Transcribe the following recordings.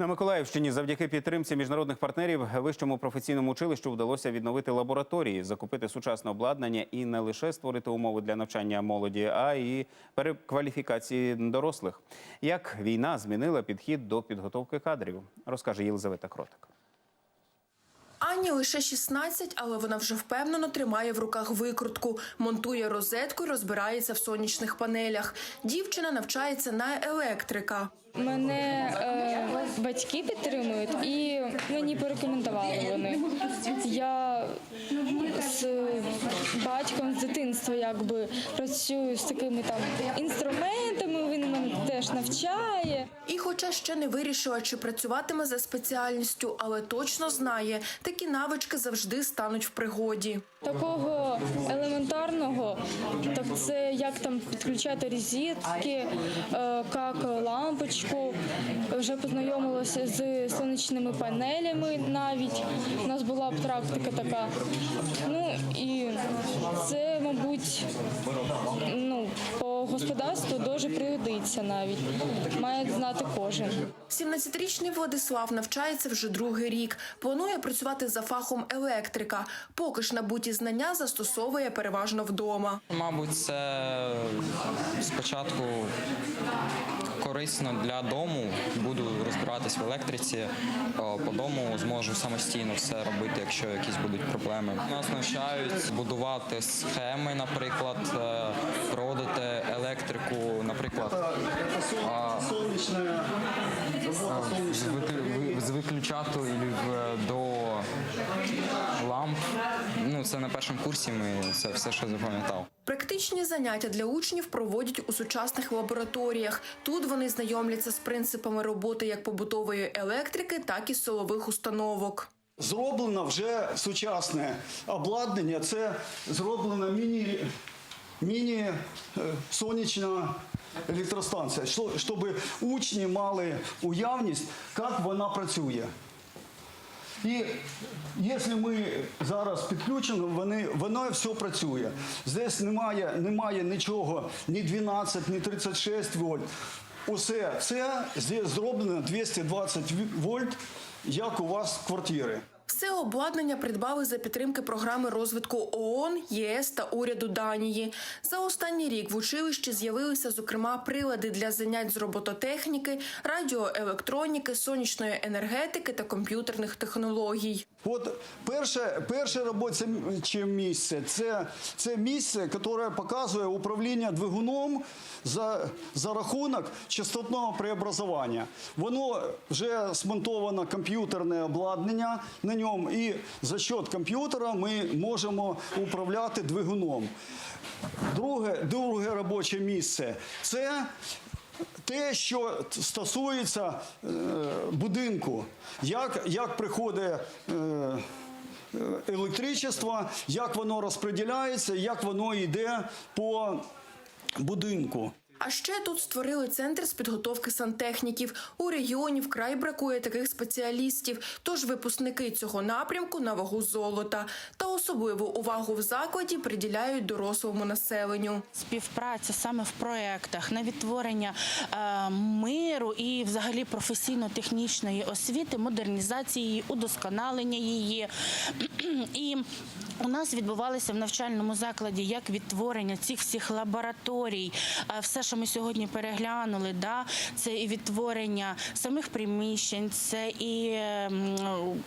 На Миколаївщині завдяки підтримці міжнародних партнерів вищому професійному училищу вдалося відновити лабораторії, закупити сучасне обладнання і не лише створити умови для навчання молоді, а й перекваліфікації дорослих. Як війна змінила підхід до підготовки кадрів, розкаже Єлизавета Кротик. Ані лише 16, але вона вже впевнено тримає в руках викрутку, монтує розетку і розбирається в сонячних панелях. Дівчина навчається на електрика. Мене е, батьки підтримують і мені порекомендували вони. Я батьком з дитинства якби працюю з такими там інструментами. Він мене теж навчає. І, хоча ще не вирішила, чи працюватиме за спеціальністю, але точно знає, такі навички завжди стануть в пригоді. Такого це як там підключати розетки, е, як лампочку. Вже познайомилася з сонячними панелями навіть. У нас була практика така. Ну і це, мабуть, господарству дуже пригодиться навіть. Має знати кожен. 17-річний Владислав навчається вже другий рік. Планує працювати за фахом електрика. Поки ж набуті знання застосовує переважно вдома. Мабуть, це спочатку корисно для дому. Буду розбиратись в електриці. По дому зможу самостійно все робити, якщо якісь будуть проблеми. Нас навчають будувати схеми, наприклад, е, проводити електрику, наприклад, а, з виклю- виключателів до ламп. Ну, це на першому курсі ми це все, що запам'ятав. Практичні заняття для учнів проводять у сучасних лабораторіях. Тут вони знайомляться з принципами роботи як побутової електрики, так і силових установок. Зроблено вже сучасне обладнання. Це зроблена міні, міні е, сонячна електростанція, щоб учні мали уявність, як вона працює. І якщо ми зараз підключені, вони, воно все працює. Здесь немає, немає нічого, ні 12, ні 36 вольт. Усе це зроблено 220 вольт, як у вас в квартирі. Все обладнання придбали за підтримки програми розвитку ООН, ЄС та уряду Данії. За останній рік в училищі з'явилися, зокрема, прилади для занять з робототехніки, радіоелектроніки, сонячної енергетики та комп'ютерних технологій. От перше, перше робоче місце це, це місце, яке показує управління двигуном за, за рахунок частотного преобразування. Воно вже смонтовано комп'ютерне обладнання на ньому, і за счет комп'ютера ми можемо управляти двигуном. Друге, друге робоче місце це те, що стосується е, будинку, як, як приходить е, електричество, як воно розподіляється, як воно йде по будинку. А ще тут створили центр з підготовки сантехніків. У регіоні вкрай бракує таких спеціалістів. Тож випускники цього напрямку на вагу золота та особливу увагу в закладі приділяють дорослому населенню. співпраця саме в проєктах на відтворення е, миру і взагалі професійно-технічної освіти, модернізації удосконалення її. І у нас відбувалося в навчальному закладі як відтворення цих всіх лабораторій. Е, Все, що ми сьогодні переглянули, да, це і відтворення самих приміщень, це і ем,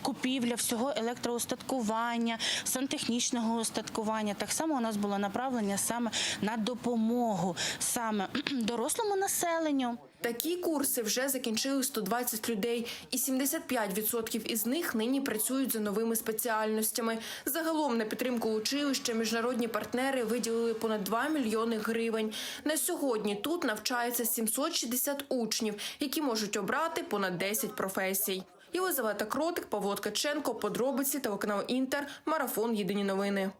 купівля всього електроустаткування, сантехнічного устаткування. Так само у нас було направлення саме на допомогу саме дорослому населенню. Такі курси вже закінчили 120 людей, і 75% із них нині працюють за новими спеціальностями. Загалом на підтримку училища міжнародні партнери виділили понад 2 мільйони гривень. На сьогодні тут навчається 760 учнів, які можуть обрати понад 10 професій. Єлизавета Кротик, Павло Ткаченко, подробиці, телеканал Інтер, марафон Єдині новини.